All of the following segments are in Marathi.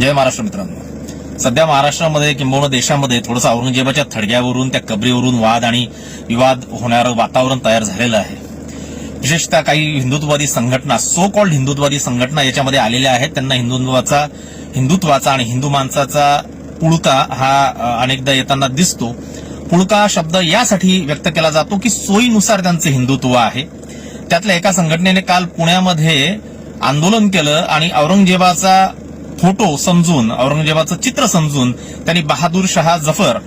जय महाराष्ट्र मित्रांनो. सध्या महाराष्ट्रामध्ये किंबहुना देशामध्ये थोडंसं औरंगजेबाच्या थडग्यावरून त्या कबरीवरून वाद आणि विवाद होणारं वातावरण तयार झालेलं आहे. विशेषतः काही हिंदुत्ववादी संघटना सो कॉल्ड हिंदुत्ववादी संघटना याच्यामध्ये आलेल्या आहेत. त्यांना हिंदुत्वाचा हिंदुत्वाचा आणि हिंदू माणसाचा पुळका हा अनेकदा येताना दिसतो. पुळका शब्द यासाठी व्यक्त केला जातो की सोयीनुसार त्यांचं हिंदुत्व आहे. त्यातल्या एका संघटनेने काल पुण्यामध्ये आंदोलन केलं आणि औरंगजेबाचा फोटो समजून औरंगजेबाचं चित्र समजून त्यांनी बहादूर शहा जफर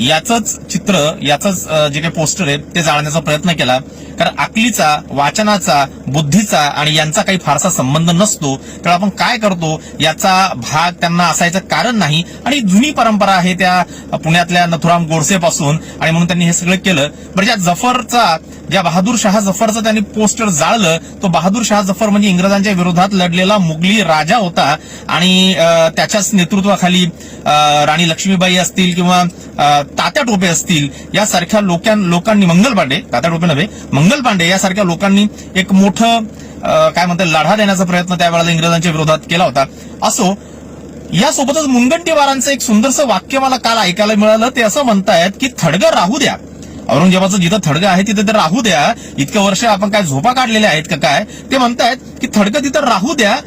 याचंच चित्र याचंच जे काही पोस्टर आहे ते जाळण्याचा प्रयत्न केला. कारण अकलीचा वाचनाचा बुद्धीचा आणि यांचा काही फारसा संबंध नसतो. तर आपण काय करतो? याचा भाग त्यांना असायचं कारण नाही. आणि जुनी परंपरा आहे त्या पुण्यातल्या नथुराम गोडसेपासून. आणि म्हणून त्यांनी हे सगळं केलं. बरं ज्या जफरचा ज्या बहादूर शाह जफरचं त्यांनी पोस्टर जाळलं तो बहादूर शाह जफर म्हणजे इंग्रजांच्या विरोधात लढलेला मुघली राजा होता. आणि त्याच्याच नेतृत्वाखाली राणी लक्ष्मीबाई असतील किंवा तात्या टोपे असतील यासारख्या लोकां लोकांनी मंगल पांडे तात्या टोपे नव्हे मंगल पांडे यासारख्या लोकांनी एक मोठं काय म्हणतात लढा देण्याचा प्रयत्न त्यावेळेला इंग्रजांच्या विरोधात केला होता. असो यासोबतच मुनगंटीवारांचं एक सुंदरसं वाक्य मला काल ऐकायला मिळालं ते असं म्हणतायत की थडगर राहू द्या. औरंगजेबाचं जिथं थडगं आहे तिथं तर राहू द्या. इतक्या वर्ष आपण काय झोपा काढलेल्या आहेत का काय? ते म्हणतायत की थडगं तिथं राहू द्या.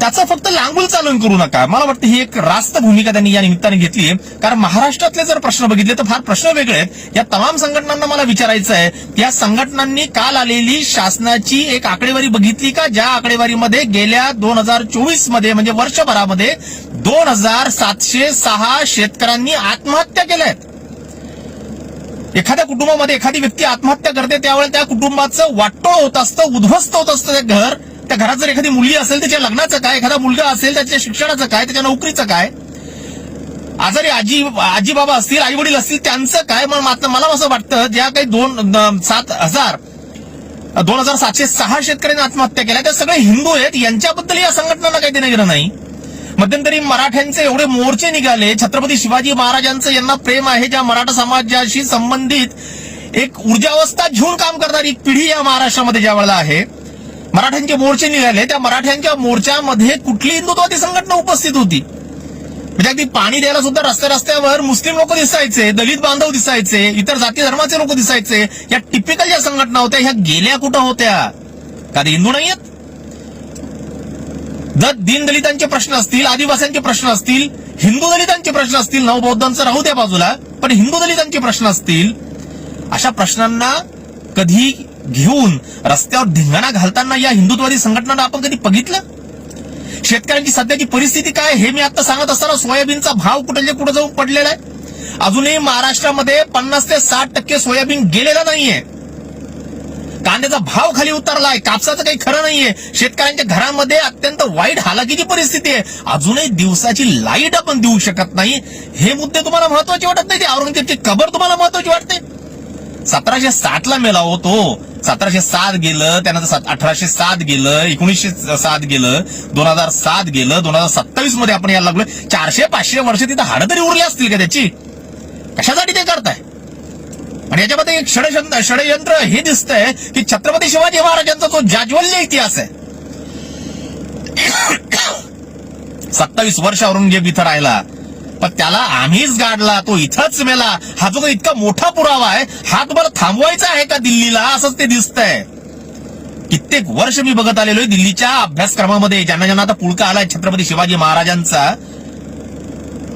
त्याचं फक्त लांबूल चालन करू नका. मला वाटतं ही एक रास्त भूमिका त्यांनी या निमित्ताने घेतली आहे कारण महाराष्ट्रातले जर प्रश्न बघितले तर फार प्रश्न वेगळे आहेत. या तमाम संघटनांना मला विचारायचं आहे या संघटनांनी काल आलेली शासनाची एक आकडेवारी बघितली का? ज्या आकडेवारीमध्ये गेल्या दोन हजार चोवीसमध्ये म्हणजे वर्षभरामध्ये दोन हजार सातशे सहा शेतकऱ्यांनी आत्महत्या केल्या आहेत. एखाद्या कुटुंबामध्ये एखादी व्यक्ती आत्महत्या करते त्यावेळेला त्या कुटुंबाचं वाटोळ होत असतं उद्ध्वस्त होत असतं ते घर. त्या घरात जर एखादी मुलगी असेल त्याच्या लग्नाचं काय एखादा मुलगा असेल त्याच्या शिक्षणाचं काय त्याच्या नोकरीचं काय आजारी आजी आजी बाबा असतील आई वडील असतील त्यांचं काय मात्र मला असं वाटतं ज्या काही दोन सात हजार दोन हजार सातशे सहा शेतकऱ्यांनी आत्महत्या केल्या त्या सगळे हिंदू आहेत यांच्याबद्दल या संघटनांना काही देणं गेलं नाही. मध्यंतरी मराठ्यांचे एवढे मोर्चे निघाले. छत्रपती शिवाजी महाराजांचं यांना प्रेम आहे ज्या मराठा समाजाशी संबंधित एक ऊर्जावस्था घेऊन काम करणारी एक पिढी या महाराष्ट्रामध्ये ज्या वेळेला आहे. मराठ्यांचे मोर्चे निघाले. त्या मराठ्यांच्या मोर्चामध्ये कुठली हिंदुत्वादी संघटना उपस्थित होती? म्हणजे अगदी पाणी द्यायला सुद्धा रस्त्या रस्त्यावर मुस्लिम लोक दिसायचे दलित बांधव दिसायचे इतर जाती धर्माचे लोक दिसायचे. या टिपिकल ज्या संघटना होत्या ह्या गेल्या कुठं होत्या? का हिंदू नाही आहेत जर दीनदलितांचे प्रश्न असतील आदिवासींचे प्रश्न असतील हिंदू दलितांचे प्रश्न असतील नवबौद्धांचं राहू त्या बाजूला पण हिंदू दलितांचे प्रश्न असतील अशा प्रश्नांना कधी घेऊन रस्त्यावर धिंगाणा घालताना या हिंदुत्वादी संघटनांना आपण कधी बघितलं? शेतकऱ्यांची सध्याची परिस्थिती काय हे मी आता सांगत असताना सोयाबीनचा भाव कुठे कुठे जाऊन पडलेला आहे? अजूनही महाराष्ट्रामध्ये पन्नास ते साठ टक्के सोयाबीन गेलेला नाहीये. कांद्याचा भाव खाली उतरलाय. कापसाचं काही खरं नाहीये. शेतकऱ्यांच्या घरामध्ये अत्यंत वाईट हालाकीची परिस्थिती आहे. अजूनही दिवसाची लाइट आपण देऊ शकत नाही. हे मुद्दे तुम्हाला महत्त्वाचे वाटत नाही ते? औरंगजेबची कबर तुम्हाला महत्वाची वाटते? सतराशे साठ ला मेला होतो सतराशे सात गेलं त्यानंतर अठराशे सात गेलं एकोणीसशे सात गेलं दोन हजार सात गेलं दोन हजार सत्तावीसमध्ये आपण यायला लागलो चारशे पाचशे वर्ष तिथं हाडं तरी उरली असतील का त्याची? आणि याच्यामध्ये एक षडयंत्र षडयंत्र हे दिसतंय की छत्रपती शिवाजी महाराजांचा जो जाज्वल्य इतिहास आहे. सत्तावीस वर्ष औरंगजेब इथं राहिला. पण त्याला आम्हीच गाडला तो इथंच मेला. हा जो इतका मोठा पुरावा आहे हा तुम्हाला थांबवायचा आहे का दिल्लीला? असंच ते दिसतंय. कित्येक वर्ष मी बघत आलेलो आहे दिल्लीच्या अभ्यासक्रमामध्ये. ज्यांना ज्यांना आता पुळका आलाय छत्रपती शिवाजी महाराजांचा.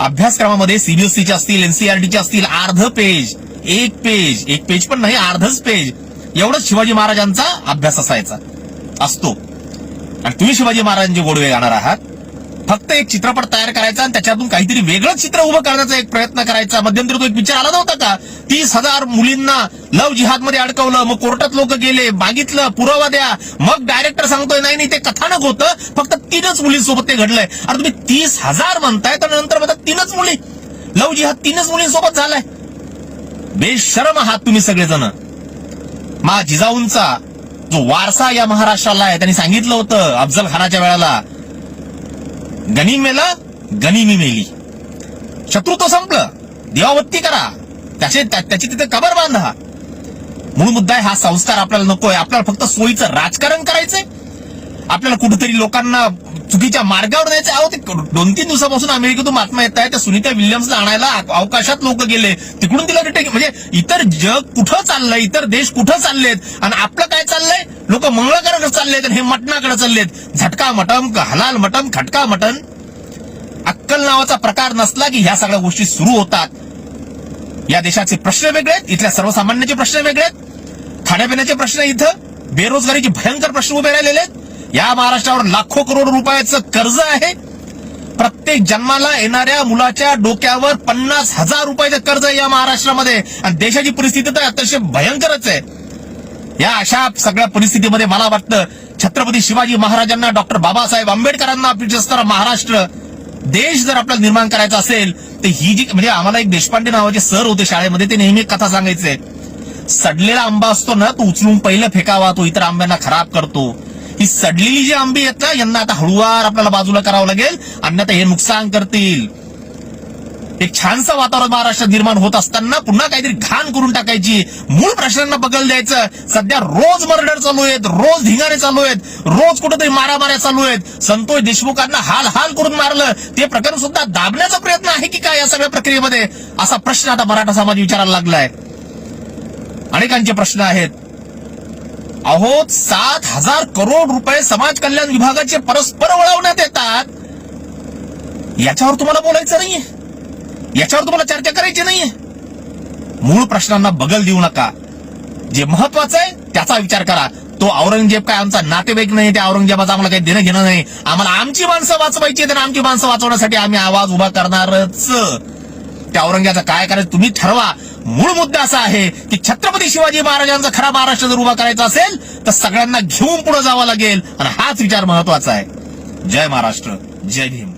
अभ्यासक्रमामध्ये सीबीएसईचे असतील एनसीआरटीचे असतील अर्ध पेज एक पेज एक पेज पण नाही अर्धच पेज. एवढंच शिवाजी महाराजांचा अभ्यास असायचा. असतो. आणि तुम्ही शिवाजी महाराजांचे गोडवे गाणार आहात. फक्त एक चित्रपट तयार करायचा आणि त्याच्यातून काहीतरी वेगळंच चित्र उभं करण्याचा एक प्रयत्न करायचा. मध्यंतरी तो एक विचार आला नव्हता का? तीस हजार मुलींना लव जिहादमध्ये अडकवलं मग कोर्टात लोक गेले मागितलं पुरावा द्या. मग डायरेक्टर सांगतोय नाही नाही ते कथानक होतं. फक्त तीनच मुलींसोबत ते घडलंय. अरे तुम्ही तीस हजार म्हणताय तर नंतर म्हणतात तीनच मुली. लव जिहाद तीनच मुलींसोबत झालाय. बेशरम आहात तुम्ही सगळेजण. मा जिजाऊंचा जो वारसा या महाराष्ट्राला आहे त्यांनी सांगितलं होतं अफजल खानाच्या वेळेला गनिम मेला गनिमी मेली. शत्रुत्व संपलं. देवावत्ती करा. त्याचे त्याची तिथे कबर बांधा. मूळ मुद्दा आहे हा संस्कार आपल्याला नकोय. आपल्याला फक्त सोयीचं राजकारण करायचंय. आपल्याला कुठेतरी लोकांना चुकीच्या मार्गावर न्यायचं अहो ते दोन तीन दिवसापासून अमेरिकेतून बातम्या येत आहे त्या सुनीता विल्यम्सला आणायला अवकाशात लोक गेले. तिकडून तिला रिटेक म्हणजे इतर जग कुठं चाललंय इतर देश कुठं चाललेत? आणि आपलं काय चाललंय? लोक मंगळाकडे चाललेत आणि हे मटणाकडे चाललेत. झटका मटम हलाल मटम खटका मटन. अक्कल नावाचा प्रकार नसला की ह्या सगळ्या गोष्टी सुरू होतात. या देशाचे प्रश्न वेगळे आहेत. इथल्या सर्वसामान्यांचे प्रश्न वेगळे आहेत. खाण्यापिण्याचे प्रश्न इथं. बेरोजगारीचे भयंकर प्रश्न उभे राहिलेले आहेत. या महाराष्ट्रावर लाखो करोड रुपयाचं कर्ज आहे. प्रत्येक जन्माला येणाऱ्या मुलाच्या डोक्यावर पन्नास हजार रुपयाचं कर्ज आहे या महाराष्ट्रामध्ये. आणि देशाची परिस्थिती तर अतिशय भयंकरच आहे. या अशा सगळ्या परिस्थितीमध्ये मला वाटतं छत्रपती शिवाजी महाराजांना डॉक्टर बाबासाहेब आंबेडकरांना अपेक्षित असणारा महाराष्ट्र देश जर आपल्याला निर्माण करायचा असेल तर ही जी म्हणजे आम्हाला एक देशपांडे नावाचे सर होते शाळेमध्ये ते नेहमी कथा सांगायचे. सडलेला आंबा असतो ना तो उचलून पहिलं फेकावा तो इतर आंब्यांना खराब करतो. ही सडलेली जी आंबी आहेत ना यांना आता हळूवार आपल्याला बाजूला करावं लागेल. अन्यथा हे नुकसान करतील. एक छानसं वातावरण महाराष्ट्रात निर्माण होत असताना पुन्हा काहीतरी घाण करून टाकायची. मूळ प्रश्नांना बगल द्यायचं. सध्या रोज मर्डर चालू आहेत रोज धिंगाणे चालू आहेत रोज कुठेतरी मारामाऱ्या चालू आहेत. संतोष देशमुखांना हाल हाल करून मारलं. ते प्रकरण सुद्धा दाबण्याचा प्रयत्न आहे की काय या सगळ्या प्रक्रियेमध्ये? असा प्रश्न आता मराठा समाज विचारायला लागलाय. अनेकांचे प्रश्न आहेत. अहो सात हजार करोड रुपये समाज कल्याण विभागाचे परस्पर वळवण्यात येतात. याच्यावर तुम्हाला बोलायचं नाहीये. याच्यावर तुम्हाला चर्चा करायची नाहीये. मूळ प्रश्नांना बगल देऊ नका. जे महत्वाचं आहे त्याचा विचार करा. तो औरंगजेब काय आमचा नातेवाईक नाही त्या औरंगजेबाचा आम्हाला काही देणं घेणं नाही. आम्हाला आमची माणसं वाचवायची आहेत आमची माणसं वाचवण्यासाठी आम्ही आवाज उभा करणारच. त्या औरंगजेबाचा काय करायचं तुम्ही ठरवा. मूळ मुद्दा असा आहे की छत्रपती शिवाजी महाराजांचा खरा महाराष्ट्र जर उभा करायचा असेल तर सगळ्यांना घेऊन पुढे जावं लागेल. आणि हाच विचार महत्त्वाचा आहे. जय महाराष्ट्र जय भीम.